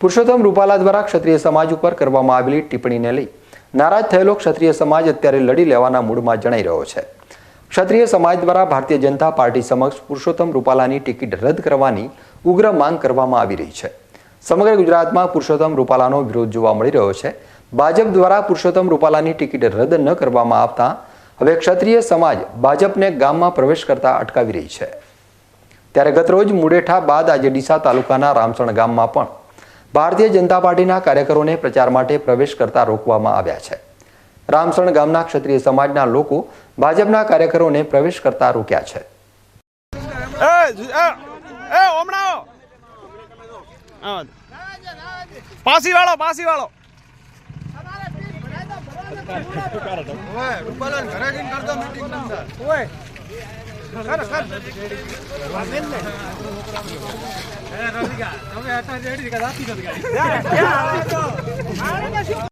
પુરુષોત્તમ રૂપાલા દ્વારા ક્ષત્રિય સમાજ ઉપર કરવામાં આવેલી ટિપ્પણીને લઈ નારાજ થયેલો ક્ષત્રિય સમાજ અત્યારે લડી લેવાના મૂડમાં જણાઈ રહ્યો છે. ક્ષત્રિય સમાજ દ્વારા ભારતીય જનતા પાર્ટી સમક્ષ પુરુષોત્તમ રૂપાલાની ટિકિટ રદ કરવાની ઉગ્ર માંગ કરવામાં આવી રહી છે. સમગ્ર ગુજરાતમાં પુરુષોત્તમ રૂપાલાનો વિરોધ જોવા મળી રહ્યો છે. ભાજપ દ્વારા પુરુષોત્તમ રૂપાલાની ટિકિટ રદ ન કરવામાં આવતા હવે ક્ષત્રિય સમાજ ભાજપને ગામમાં પ્રવેશ કરતા અટકાવી રહી છે. ત્યારે ગતરોજ મુડેઠા બાદ આજે ડીસા તાલુકાના રામસણ ગામમાં પણ ભારતીય જનતા પાર્ટીના કાર્યકરોને પ્રચાર માટે પ્રવેશ કરતા રોકવામાં આવ્યા છે. રામસણ ગામના ક્ષત્રિય સમાજના લોકો ભાજપના કાર્યકરોને પ્રવેશ કરતા રોક્યા છે. પાસી વાળો પાસી વાળો